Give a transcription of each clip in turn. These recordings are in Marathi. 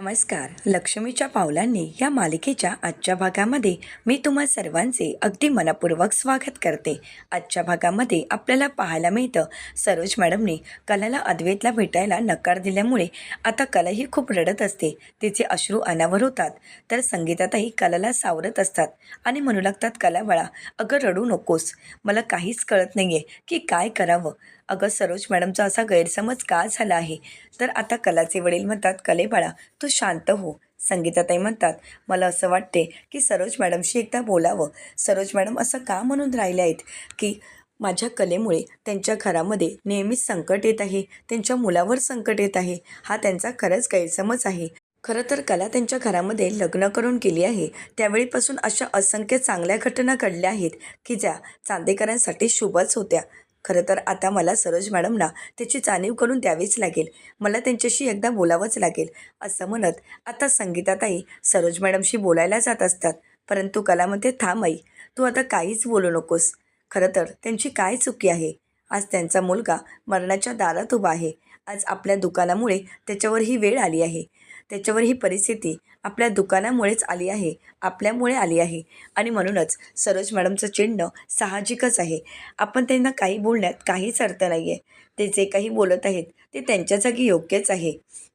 नमस्कार. लक्ष्मीच्या पावलांनी या मालिकेच्या आजच्या भागामध्ये मी तुम्हा सर्वांचे अगदी मनपूर्वक स्वागत करते. आजच्या भागामध्ये आपल्याला पाहायला मिळतं सरोज मॅडमने कलाला अद्वैतला भेटायला नकार दिल्यामुळे आता कला ही खूप रडत असते. तिचे अश्रू अनावर होतात. तर संगीतातही कलाला सावरत असतात आणि म्हणू लागतात कला बाळा अगं रडू नकोस. मला काहीच कळत नाही आहे की काय करावं. अगं सरोज मॅडमचा असा गैरसमज का झाला आहे? तर आता कलाचे वडील म्हणतात कले बाळा तू शांत हो. संगीताताई म्हणतात मला असं वाटते की सरोज मॅडमशी एकदा बोलावं. सरोज मॅडम असं का म्हणून राहिले आहेत? की माझ्या कलेमुळे त्यांच्या घरामध्ये नेहमीच संकट येत आहे त्यांच्या मुलावर संकट येत आहे. हा त्यांचा खरंच गैरसमज आहे. खरं तर कला त्यांच्या घरामध्ये लग्न करून केली आहे. त्यावेळीपासून अशा असंख्य चांगल्या घटना घडल्या आहेत की ज्या चांदेकरांसाठी शुभच होत्या. खरं तर आता मला सरोज मॅडमना त्याची जाणीव करून द्यावीच लागेल. मला त्यांच्याशी एकदा बोलावंच लागेल. असं म्हणत आता संगीताताई सरोज मॅडमशी बोलायला जात असतात. परंतु कलामध्ये थांब आई तू आता काहीच बोलू नकोस. खरं तर त्यांची काय चुकी आहे? आज त्यांचा मुलगा मरणाच्या दारात उभा आहे. आज आपल्या दुकानामुळे त्याच्यावर ही वेळ आली आहे. त्याच्यावर ही परिस्थिती आपल्या दुकानामुळेच आली आहे आपल्यामुळे आली आहे. आणि म्हणूनच सरोज मॅडमचं चिन्ह साहजिकच आहे. आपण त्यांना काही बोलण्यात काहीच अर्थ नाही आहे ते जे काही बोलत आहेत ते त्यांच्या जागी योग्यच आहे.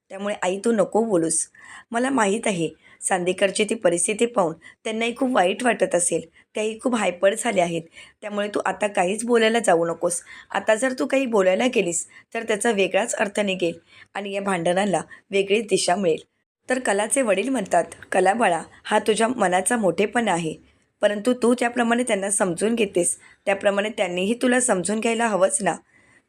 त्यामुळे आई तू नको बोलूस. मला माहीत आहे सांदेकरची ती परिस्थिती पाहून त्यांनाही खूप वाईट वाटत असेल. त्याही खूप हायपर झाले आहेत. त्यामुळे तू आता काहीच बोलायला जाऊ नकोस. आता जर तू काही बोलायला गेलीस तर त्याचा वेगळाच अर्थ निघेल आणि या भांडणाला वेगळीच दिशा मिळेल. तर कलाचे वडील म्हणतात कला बाळा हा तुझ्या मनाचा मोठेपण आहे. परंतु तू त्याप्रमाणे त्यांना समजून घेतेस त्याप्रमाणे त्यांनीही तुला समजून घ्यायला हवंच ना.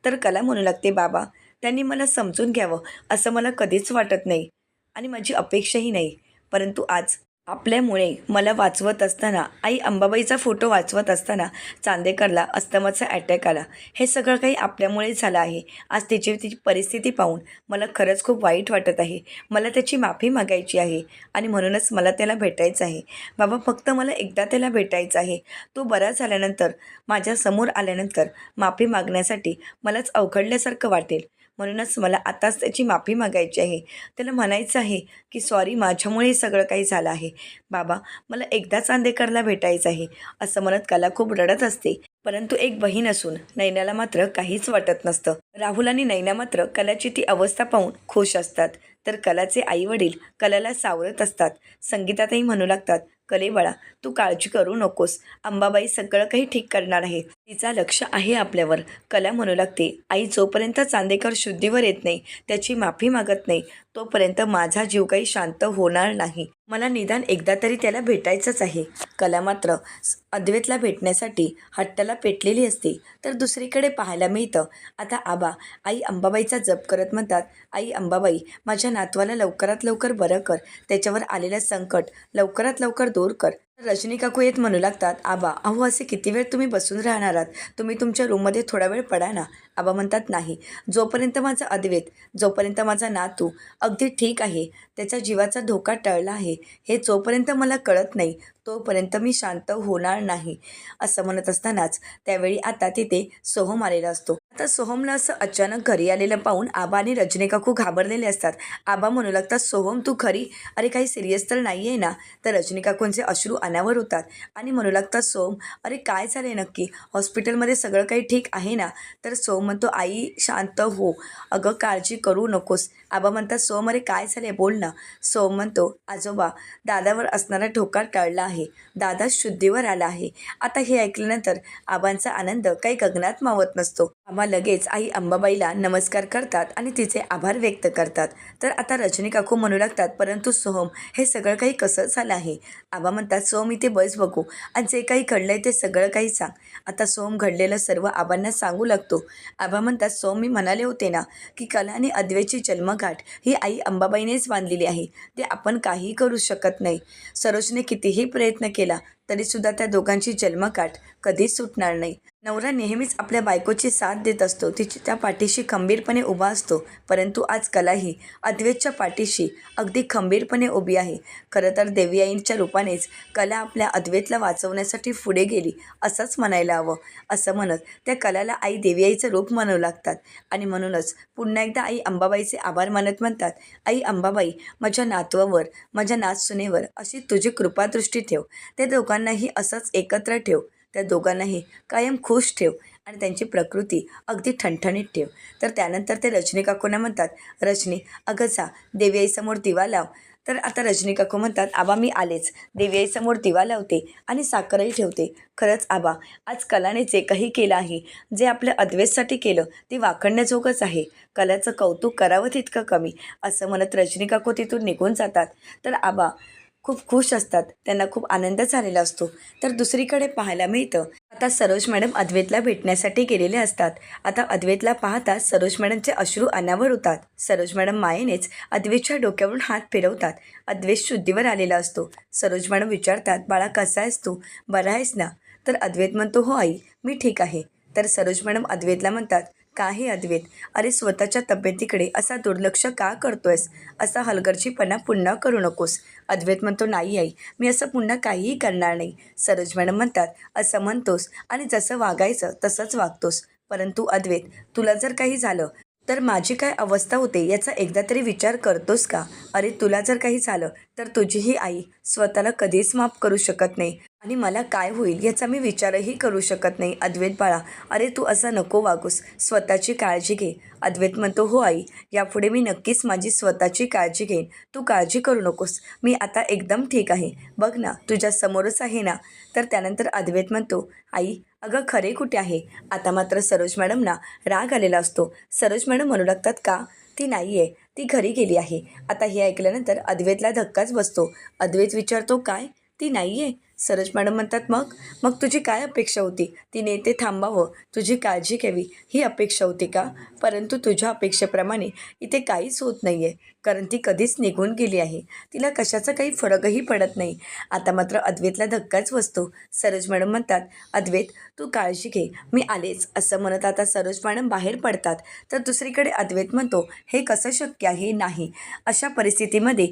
तर कला म्हणू लागते बाबा त्यांनी मला समजून घ्यावं असं मला कधीच वाटत नाही. आणि माझी अपेक्षाही नाही. परंतु आज आपल्यामुळे मला वाचवत असताना आई अंबाबाईचा फोटो वाचवत असताना चांदेकरला अस्तमाचा अटॅक आला. हे सगळं काही आपल्यामुळे झालं आहे. आज तिची तिची परिस्थिती पाहून मला खरंच खूप वाईट वाटत आहे. मला त्याची माफी मागायची आहे आणि म्हणूनच मला त्याला भेटायचं आहे. बाबा फक्त मला एकदा त्याला भेटायचं आहे. तो बरा झाल्यानंतर माझ्यासमोर आल्यानंतर माफी मागण्यासाठी मलाच अवघडल्यासारखं वाटेल. म्हणूनच मला आताच त्याची माफी मागायची आहे. त्याला म्हणायचं आहे की सॉरी माझ्यामुळे हे सगळं काही झालं आहे. बाबा मला एकदा चांदेकरला भेटायचं आहे. असं म्हणत कला खूप रडत असते. परंतु एक बहीण असून नैनाला मात्र काहीच वाटत नसतं. राहुल आणि नैना मात्र कलाची ती अवस्था पाहून खुश असतात. तर कलाचे आईवडील कलाला सावरत असतात. संगीतातही म्हणू लागतात कले बाळा तू काळजी करू नकोस. अंबाबाई सगळं काही ठीक करणार आहे. तिचा लक्ष आहे आपल्यावर. कला म्हणू लागते. आई जोपर्यंत चांदेकर शुद्धीवर येत नाही त्याची माफी मागत नाही तोपर्यंत माझा जीव काही शांत होणार नाही. मला निदान एकदा तरी त्याला भेटायचंच आहे. कला मात्र अद्वैतला भेटण्यासाठी हट्टाला पेटलेली असते. तर दुसरीकडे पाहायला मिळतं. आता आबा आई अंबाबाईचा जप करत म्हणतात आई अंबाबाई माझ्या नातवाला लवकरात लवकर बरं कर. त्याच्यावर आलेलं संकट लवकरात लवकर दूर कर. रजनी काकू येत म्हणू लागतात आबा अहो असे किती वेळ तुम्ही बसून राहणार आहात? तुम्ही तुमच्या रूममध्ये थोडा वेळ पडा ना. आबा म्हणतात नाही. जोपर्यंत माझा अद्वैत जोपर्यंत माझा नातू अगदी ठीक आहे त्याचा जीवाचा धोका टळला आहे हे जोपर्यंत मला कळत नाही तोपर्यंत मी शांत होणार नाही असं म्हणत असतानाच त्यावेळी आता तिथे सोहम आलेला असतो. तर सोहमला असं अचानक घरी आलेलं पाहून आबा आणि रजनी काकू घाबरलेले असतात. आबा म्हणू लागतात सोहम तू खरी? अरे काही सिरियस तर नाही आहे ना? तर रजनी काकूंचे अश्रू अनावर होतात आणि म्हणू लागतात सोम अरे काय झालं नक्की? हॉस्पिटलमध्ये सगळं काही ठीक आहे ना? तर सोम म्हणतो आई शांत हो. अगं काळजी करू नकोस. आबा म्हणतात सोम अरे काय झाले बोल ना. सोम म्हणतो आजोबा दादावर असणारा ठोका टळला आहे. दादा शुद्धीवर आला आहे. आता हे ऐकल्यानंतर आबांचा आनंद काही गगनात मावत नसतो. आबा लगेच आई अंबाबाईला नमस्कार करतात आणि तिचे आभार व्यक्त करतात. तर आता रजनी काकू म्हणू लागतात परंतु सोहम हे सगळं काही कसं झालं आहे आबा म्हणतात सोहम इथे बस बघू. आणि जे काही घडलंय ते सगळं काही सांग आता सोहम घडलेलं सर्व आबांना सांगू लागतो. आबा म्हणतात सोहम मी म्हणाले होते ना की कला आणि अद्वेची जन्मगाठ ही आई अंबाबाईनेच बांधलेली आहे. ते आपण काहीही करू शकत नाही सरोजने कितीही प्रयत्न केला तरीसुद्धा त्या दोघांची जन्मकाठ कधीच सुटणार नाही. नवरा नेहमीच आपल्या बायकोची साथ देत असतो. तिची त्या पाठीशी खंबीरपणे उभा असतो. परंतु आज कलाही अद्वैतच्या पाठीशी अगदी खंबीरपणे उभी आहे. खरं तर देवी आईंच्या रूपानेच कला आपल्या अद्वैतला वाचवण्यासाठी पुढे गेली असंच म्हणायला हवं. असं म्हणत त्या कलाला आई देवी आईचं रूप म्हणू लागतात. आणि म्हणूनच पुन्हा एकदा आई अंबाबाईचे आभार मानत म्हणतात आई अंबाबाई माझ्या नातवावर माझ्या नातसुनेवर अशी तुझी कृपादृष्टी ठेव. त्या दोघांनाही असंच एकत्र ठेव. त्या दोघांनाही कायम खुश ठेव आणि त्यांची प्रकृती अगदी ठणठणीत ठेव. तर त्यानंतर ते रजनी काकूंना म्हणतात रजनी अगं जा देवी आईसमोर दिवा लाव. तर आता रजनी काकू म्हणतात आबा मी आलेच. देवी आईसमोर दिवा लावते आणि साखरही ठेवते. खरंच आबा आज कलाने जे काही केलं आहे जे आपल्या अद्वेससाठी केलं ते वाखणण्याजोगंच आहे. कलाचं कौतुक करावं तितकं कमी. असं म्हणत रजनी काकू तिथून निघून जातात. तर आबा खूप खुश असतात. त्यांना खूप आनंद झालेला असतो. तर दुसरीकडे पाहायला मिळतं आता सरोज मॅडम अद्वैतला भेटण्यासाठी गेलेले असतात. आता अद्वैतला पाहता सरोज मॅडमचे अश्रू अनावर होतात. सरोज मॅडम मायेनेच अद्वैतच्या डोक्यावरून हात फिरवतात. अद्वैत शुद्धीवर आलेला असतो. सरोज मॅडम विचारतात बाळा कसा आहेस तू? बरा आहेस ना. तर अद्वैत म्हणतो हो आई मी ठीक आहे. तर सरोज मॅडम अद्वैतला म्हणतात का हे अद्वैत. अरे स्वतःच्या तब्येतीकडे असा दुर्लक्ष का करतोयस? असा हलगर्जीपणा पुन्हा करू नकोस. अद्वैत म्हणतो नाही आई मी असं पुन्हा काहीही करणार नाही. सरोज मॅडम म्हणतात असं म्हणतोस आणि जसं वागायचं तसंच वागतोस. परंतु अद्वैत तुला जर काही झालं तर माझी काय अवस्था होते याचा एकदा तरी विचार करतोस का? अरे तुला जर काही झालं तर तुझीही आई स्वतःला कधीच माफ करू शकत नाही. आणि मला काय होईल याचा मी विचारही करू शकत नाही. अद्वैत बाळा अरे तू असा नको वागूस. स्वतःची काळजी घे. अद्वैत म्हणतो हो आई यापुढे मी नक्कीच माझी स्वतःची काळजी घेईन. तू काळजी करू नकोस. मी आता एकदम ठीक आहे. बघ ना तुझ्या समोरच आहे ना? तर त्यानंतर अद्वैत म्हणतो आई अगं खरे कुठे आहे? आता मात्र सरोज मॅडमना राग आलेला असतो. सरोज मॅडम म्हणू लागतात का? ती नाही आहे ती घरी गेली आहे. आता हे ऐकल्यानंतर अद्वैतला धक्काच बसतो. अद्वैत विचारतो काय? ती नाही आहे सरोज मॅडम म्हणतात मग? मग तुझी काय अपेक्षा होती? तिने ते थांबावं. तुझी काळजी घ्यावी. ही अपेक्षा होती का? परंतु तुझ्या अपेक्षेप्रमाणे इथे काहीच होत नाही आहे कारण ती कधीच निघून गेली आहे. तिला कशाचा काही फरकही पडत नाही. आता मात्र अद्वैतला धक्काच बसतो. सरोज मॅडम म्हणतात अद्वैत तू काळजी घे. मी आलेच. असं म्हणत आता सरोज मॅडम बाहेर पडतात. तर दुसरीकडे अद्वैत म्हणतो हे कसं शक्य आहे? नाही. अशा परिस्थितीमध्ये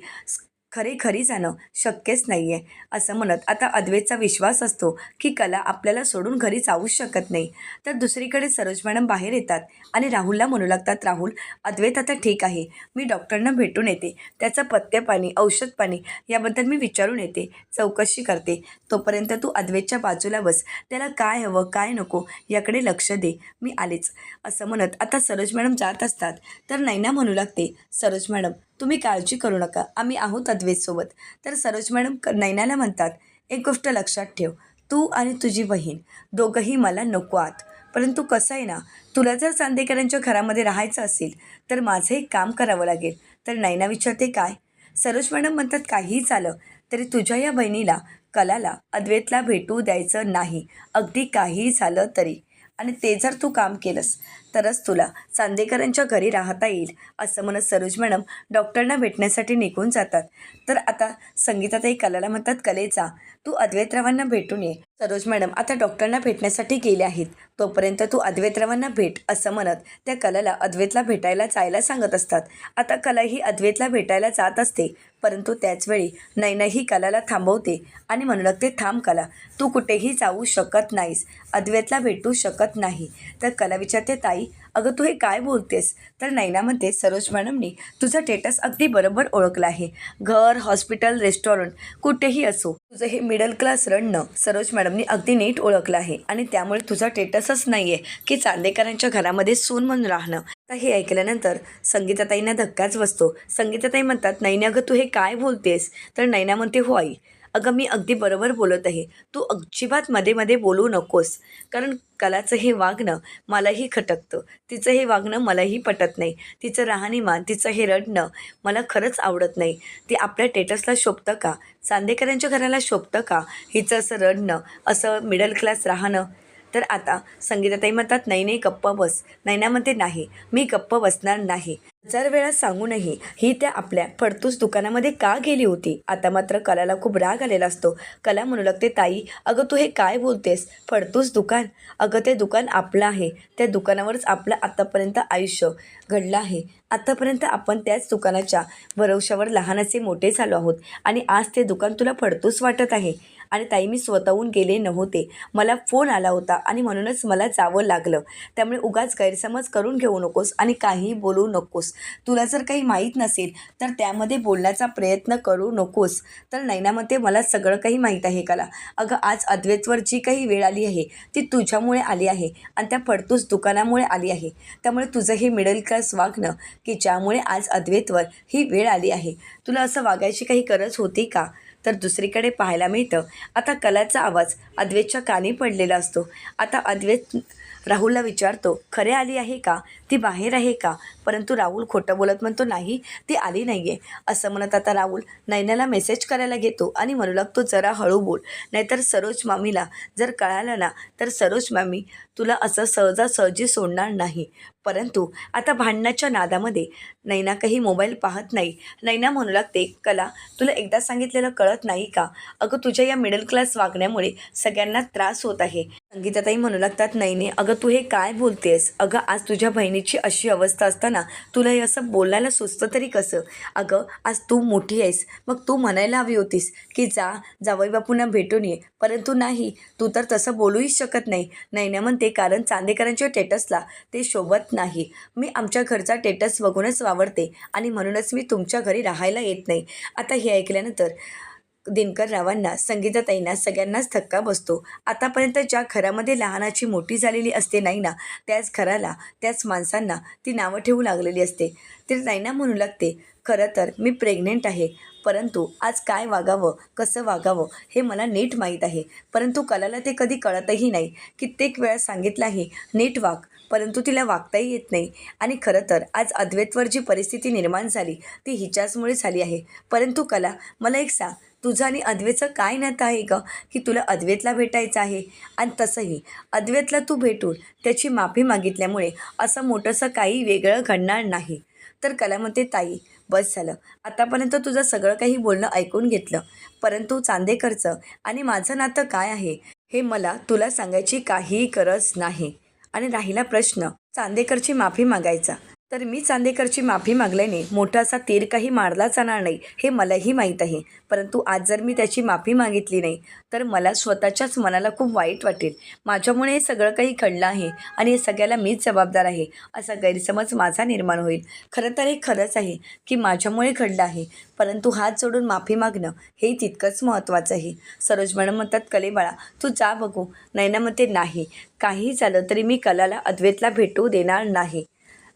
खरे खरी जाणं शक्यच नाही आहे असं म्हणत. आता अद्वैतचा विश्वास असतो की कला आपल्याला सोडून घरी जाऊच शकत नाही. तर दुसरीकडे सरोज मॅडम बाहेर येतात आणि राहुलला म्हणू लागतात राहुल अद्वैत आता ठीक आहे. मी डॉक्टरना भेटून येते. त्याचं पथ्य औषध पाणी याबद्दल मी विचारून येते. चौकशी करते. तोपर्यंत तू अद्वैतच्या बाजूला बस. त्याला काय हवं काय नको याकडे लक्ष दे. मी आलेच. असं म्हणत आता सरोज मॅडम जात असतात. तर नैना म्हणू लागते सरोज मॅडम तुम्ही काळजी करू नका. आम्ही आहोत अद्वेतसोबत तर सरोज मॅडम क नैनाला म्हणतात एक गोष्ट लक्षात ठेव. तू आणि तुझी बहीण दोघंही मला नको आहात. परंतु कसं आहे ना तुला जर चांदेकरांच्या घरामध्ये राहायचं असेल तर माझं एक काम करावं लागेल. तर नैना विचारते काय? सरोज मॅडम म्हणतात काहीही झालं तरी तुझ्या या बहिणीला कलाला अद्वैतला भेटू द्यायचं नाही. अगदी काहीही झालं तरी. आणि ते जर तू काम केलंस तरच तुला चांदेकरांच्या घरी राहता येईल असं म्हणत सरोज मॅडम डॉक्टरना भेटण्यासाठी निघून जातात. तर आता संगीताताई कलाला म्हणतात कलेचा तू अद्वैतरावांना भेटून ये. सरोज मॅडम आता डॉक्टरना भेटण्यासाठी गेले आहेत. तोपर्यंत तू अद्वैतरावांना भेट असं म्हणत त्या कलाला अद्वैतला भेटायला जायला सांगत असतात. आता कला ही अद्वैतला भेटायला जात असते. परंतु त्याचवेळी नैना ही कलाला थांबवते आणि म्हणू लागते थांब कला. तू कुठेही जाऊ शकत नाहीस. अद्वैतला भेटू शकत नाही. तर कला विचारते ताई अगं तू हे काय बोलतेस? तर नैना म्हणते सरोज मॅडमनी तुझा टेटस अगदी बरोबर ओळखला आहे. घर हॉस्पिटल रेस्टॉरंट कुठेही असो तुझं हे मिडल क्लास रडणं सरोज मॅडमनी अगदी नीट ओळखलं आहे. आणि त्यामुळे तुझा टेटसच नाही आहे की चांदेकरांच्या घरामध्ये सून म्हणून राहणं. तर हे ऐकल्यानंतर संगीताताईंना धक्काच बसतो. संगीताताई म्हणतात नैना अगं तू हे काय बोलतेस? तर नैना म्हणते हो आई अगं मी अगदी बरोबर बोलत आहे. तू अजिबात मध्ये मध्ये बोलू नकोस. कारण कलाचं हे वागणं मलाही खटकतं. तिचं हे वागणं मलाही पटत नाही. तिचं राहणीमान तिचं हे रडणं मला खरंच आवडत नाही. ती आपल्या टेटसला शोभतं का? चांदेकरांच्या घराला शोभतं का? हिचं असं रडणं असं मिडल क्लास राहणं तर आता संगीताताई म्हणतात नाही नाही गप्प बस. नैना म्हणते नाही मी गप्प बसणार नाही. हजार वेळा सांगूनही ही त्या आपल्या फडतूस दुकानामध्ये का गेली होती? आता मात्र कलाला खूप राग आलेला असतो. कला म्हणू लागते ताई अगं तू हे काय बोलतेस? फडतूस दुकान? अगं ते दुकान आपलं आहे. त्या दुकानावरच आपलं आत्तापर्यंत आयुष्य घडलं आहे. आत्तापर्यंत आपण त्याच दुकानाच्या भरवशावर लहानाचे मोठे झालो आहोत आणि आज ते दुकान तुला फडतूस वाटत आहे. आणि ताई मी स्वतःहून गेले नव्हते. मला फोन आला होता आणि म्हणूनच मला जावं लागलं. त्यामुळे उगाच गैरसमज करून घेऊ नकोस आणि काहीही बोलू नकोस. तुला जर काही माहीत नसेल तर त्यामध्ये बोलण्याचा प्रयत्न करू नकोस. तर नैनामध्ये मला सगळं काही माहीत आहे कला. अगं आज अद्वैतवर जी काही वेळ आली आहे ती तुझ्यामुळे आली आहे आणि त्या फडतूस दुकानामुळे आली आहे. त्यामुळे तुझं हे मिडल क्लास वागणं की ज्यामुळे आज अद्वैतवर ही वेळ आली आहे. तुला असं वागायची काही गरज होती का? तर दुसरीकडे पाहायला मिळतं. आता कलाचा आवाज अद्वैतच्या कानी पडलेला असतो. आता अद्वैत राहुलला विचारतो खरे आली आहे का? ती बाहेर आहे का? परंतु राहुल खोटं बोलत म्हणतो नाही ती आली नाही आहे असं म्हणत आता राहुल नैनाला मेसेज करायला घेतो आणि म्हणू लागतो जरा हळू बोल नाहीतर सरोज मामीला जर कळालं ना तर सरोज मामी तुला असं सहजासहजी सोडणार नाही. परंतु आता भांडणाच्या नादामध्ये नैना काही मोबाईल पाहत नाही. नैना म्हणू लागते कला तुला एकदा सांगितलेलं कळत नाही का? अगं तुझ्या या मिडल क्लास वागण्यामुळे सगळ्यांना त्रास होत आहे. संगीताताई म्हणू लागतात नाही नाही अगं तू हे काय बोलतेस? अगं आज तुझ्या बहिणीची अशी अवस्था असताना तुला हे असं बोलायला सुचतं तरी कसं? अगं आज तू मोठी आहेस मग तू म्हणायला हवी होतीस की जा जावई बापूंना भेटून ये. परंतु नाही तू तर तसं बोलूही शकत नाही. नैना म्हणते कारण चांदेकरांच्या टेटसला ते शोभत नाही. मी आमच्या घरचा टेटस बघूनच वावरते आणि म्हणूनच मी तुमच्या घरी राहायला येत नाही. आता हे ऐकल्यानंतर दिनकर रावांना संगीताताईंना सगळ्यांनाच थक्का बसतो. आतापर्यंत ज्या घरामध्ये लहानाची मोठी झालेली असते नाही ना त्याच घराला त्याच माणसांना ती नावं ठेवू लागलेली असते. ते नायना म्हणू लागते खरं तर मी प्रेग्नेंट आहे परंतु आज काय वागावं कसं वागावं हे मला नीट माहीत आहे. परंतु कलाला ते कधी कळतही नाही. कित्येक वेळा सांगितलं आहे नीट वाग परंतु तिला वागताही येत नाही. आणि खरं तर आज अद्वैतवर जी परिस्थिती निर्माण झाली ती हिच्याचमुळे झाली आहे. परंतु कला मला एक सांग तुझं आणि अद्वेचं काय नातं आहे गं? की तुला अद्वेतला भेटायचं आहे? आणि तसंही अद्वेतला तू भेटून त्याची माफी मागितल्यामुळे असं मोठंसं काही वेगळं घडणार नाही. तर कलामते ताई बस झालं. आतापर्यंत तुझं सगळं काही बोलणं ऐकून घेतलं. परंतु चांदेकरचं आणि माझं नातं काय आहे? हे मला तुला सांगायची काहीही गरज नाही. आणि राहिला प्रश्न चांदेकरची माफी मागायचा. तर मी चांदेकरची माफी मागल्याने मोठा असा तीर काही मारला जाणार नाही हे मलाही माहीत आहे. परंतु आज जर मी त्याची माफी मागितली नाही तर मला स्वतःच्याच मनाला खूप वाईट वाटेल. माझ्यामुळे हे सगळं काही घडलं आहे आणि हे सगळ्याला मीच जबाबदार आहे असा गैरसमज माझा निर्माण होईल. खरं तर हे खरंच आहे की माझ्यामुळे घडलं आहे परंतु हात जोडून माफी मागणं हे तितकंच महत्त्वाचं आहे. सरोज मॅडम म्हणतात कले बाळा तू जा बघू. नैना म्हणते नाही काही झालं तरी मी कलाला अद्वैतला भेटू देणार नाही.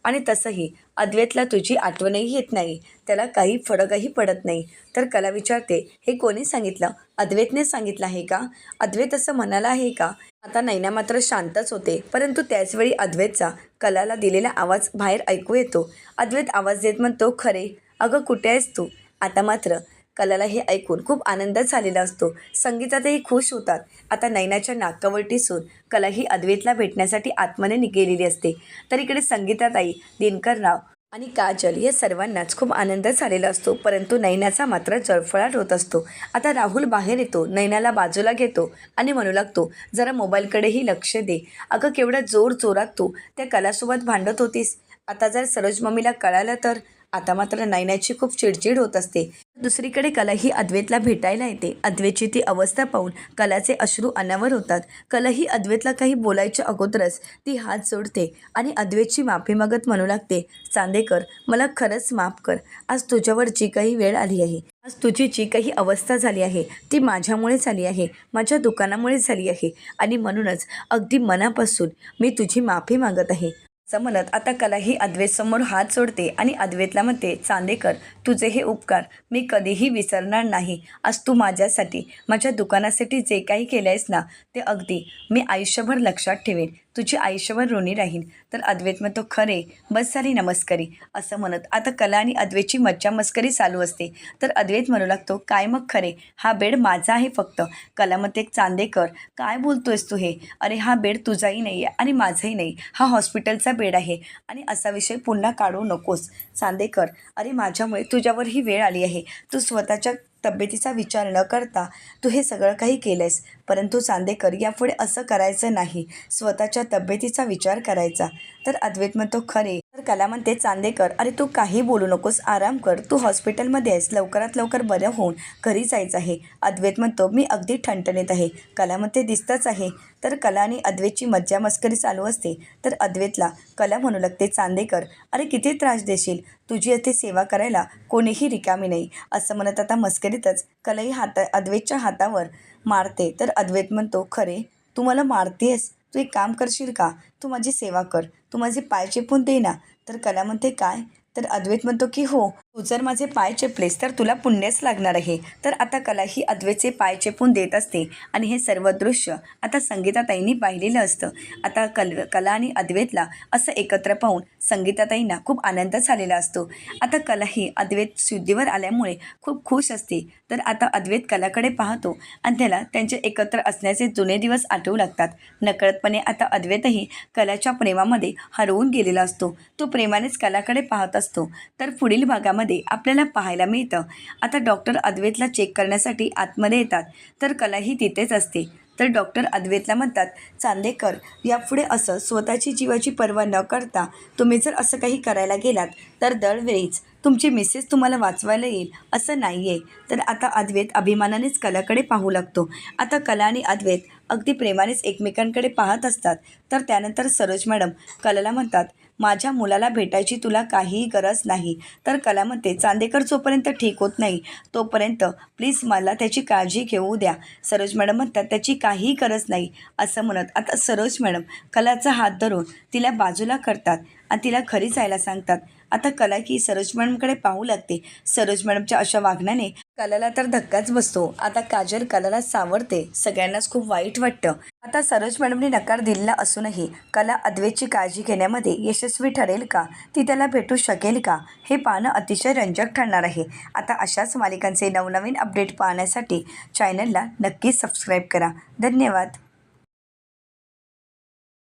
आणि तसंही अद्वैतला तुझी आठवणही येत नाही. त्याला काही फरकही पडत नाही. तर कला विचारते हे कोणी सांगितलं? अद्वैतने सांगितलं आहे का? अद्वैत असं म्हणाला आहे का? आता नैना मात्र शांतच होते परंतु त्याचवेळी अद्वैतचा कलाला दिलेला आवाज बाहेर ऐकू येतो. अद्वैत आवाज देत म्हणतो खरे अगं कुठे आहेस तू? आता मात्र कलाला हे ऐकून खूप आनंद झालेला असतो. संगीतातही खुश होतात. आता नैनाच्या नाकावरटीसून कला ही अद्वैतला भेटण्यासाठी आत्माने गेलेली असते. तर इकडे संगीताताई दिनकरराव आणि काजल या सर्वांनाच खूप आनंद झालेला असतो. परंतु नैनाचा मात्र जळफळाट होत असतो. आता राहुल बाहेर येतो. नैनाला बाजूला घेतो आणि म्हणू लागतो जरा मोबाईलकडेही लक्ष दे. अगं केवढा जोर जोरात तू. त्या कलासोबत भांडत होतीस. आता जर सरोज मम्मीला कळालं तर आता मात्र नैनाची खूप चिडचिड होत असते. दुसरीकडे कला ही अद्वैतला भेटायला येते. अद्वैतची ती अवस्था पाहून कलाचे अश्रू अनावर होतात. कला ही अद्वैतला काही बोलायच्या अगोदरच ती हात जोडते आणि अद्वैतची माफी मागत म्हणू लागते चांदेकर मला खरंच माफ कर. आज तुझ्यावर जी काही वेळ आली आहे. आज तुझी जी काही अवस्था झाली आहे. ती माझ्यामुळे झाली आहे. माझ्या दुकानामुळे झाली आहे. आणि म्हणूनच अगदी मनापासून मी तुझी माफी मागत आहे. असं म्हणत आता कला ही अद्वैतसमोर हात सोडते आणि अद्वैतला म्हणते चांदेकर तुझे हे उपकार मी कधीही विसरणार नाही. आज तू माझ्यासाठी माझ्या दुकानासाठी जे काही केलं आहेस ना ते अगदी मी आयुष्यभर लक्षात ठेवेन. तुझी आयुष्यभर ऋणी राहीन. तर अद्वैत म्हणतो खरे बस झाली नमस्करी. असं म्हणत. आता कला आणि अद्वैतची मज्जा मस्करी चालू असते. तर अद्वैत म्हणू लागतो काय मग खरे? हा बेड माझा आहे फक्त. कला म्हणते चांदेकर काय बोलतोयस तू हे? अरे हा बेड तुझाही नाही आहे आणि माझाही नाही. हा हॉस्पिटलचा बेड आहे आणि असा विषय पुन्हा काढू नकोस. चांदेकर अरे माझ्यामुळे तुझ्यावर ही वेळ आली आहे. तू स्वतःच्या तब्येतीचा विचार न करता तू हे सगळं काही केलं आहेस परंतु चांदेकर यापुढे असं करायचं नाही. स्वतःच्या तब्येतीचा विचार करायचा. तर अद्वैत म्हणतो खरे तर कला म्हणते चांदेकर अरे तू काही बोलू नकोस आराम कर. तू हॉस्पिटलमध्ये आहेस लवकरात लवकर बरं होऊन घरी जायचं आहे. अद्वैत म्हणतो मी अगदी ठणठणीत आहे. कला म्हणते दिसतंच आहे. तर कला आणि अद्वैतची मज्जा मस्करी चालू असते. तर अद्वैतला कला म्हणू लागते चांदेकर अरे किती त्रास देशील. तुझी येथे सेवा करायला कोणीही रिकामी नाही. असं म्हणत आता मस्करीतच कलाही हाता अद्वैतच्या हातावर मारते. तर अद्वैत म्हणतो खरे तू मला मारतेस. तू एक काम करशील का? तू माझी सेवा कर. तू माझे पाय चेपून दे ना. तर कला म्हणते काय? तर अद्वैत म्हणतो की हो. तू जर माझे पाय चेपलेस तर तुला पुण्यच लागणार आहे. तर आता कला ही अद्वेचे पाय चेपून देत असते. आणि हे सर्व दृश्य आता संगीताताईंनी पाहिलेलं असतं. आता कल कला आणि अद्वैतला असं एकत्र पाहून संगीताताईंना खूप आनंद झालेला असतो. आता कला ही अद्वैत शुद्धीवर आल्यामुळे खूप खुश असते. तर आता अद्वैत कलाकडे पाहतो आणि त्याला त्यांचे एकत्र असण्याचे जुने दिवस आठवू लागतात. नकळतपणे आता अद्वैतही कलाच्या प्रेमामध्ये हरवून गेलेला असतो. तो प्रेमानेच कलाकडे पाहत असतो. तर पुढील भागामध्ये आपल्याला पाहायला मिळतं. आता डॉक्टर अद्वैतला चेक करण्यासाठी आतमध्ये येतात. तर कलाही तिथेच असते. तर डॉक्टर अद्वैतला म्हणतात चांदेकर यापुढे असं स्वतःची जीवाची पर्वा न करता तुम्ही जर असं काही करायला गेलात तर दरवेळीच तुमची मिसेस तुम्हाला वाचवायला येईल असं नाही आहे तर आता अद्वैत अभिमानानेच कलाकडे पाहू लागतो. आता कला आणि अद्वैत अगदी प्रेमानेच एकमेकांकडे पाहत असतात. तर त्यानंतर सरोज मॅडम कलाला म्हणतात माझ्या मुलाला भेटायची तुला काहीही गरज नाही. तर कला म्हणते चांदेकर जोपर्यंत ठीक होत नाही तोपर्यंत प्लीज मला त्याची काळजी घेऊ द्या. सरोज मॅडम म्हणतात त्याची काहीही गरज नाही. असं म्हणत आता सरोज मॅडम कलाचा हात धरून तिला बाजूला करतात आणि तिला घरी जायला सांगतात. आता कला की सरोज मॅडमकडे पाहू लागते. सरोज मॅडमच्या अशा वागण्याने कलाला तर धक्काच बसतो. आता काजल कलाला सावरते. सगळ्यांनाच खूप वाईट वाटतं. आता सरोज मॅडमने नकार दिलेला असूनही कला अद्वेची काळजी घेण्यामध्ये यशस्वी ठरेल का? ती त्याला भेटू शकेल का? हे पाहणं अतिशय रंजक ठरणार आहे. आता अशाच मालिकांचे नवनवीन अपडेट पाहण्यासाठी चॅनलला नक्कीच सबस्क्राईब करा. धन्यवाद.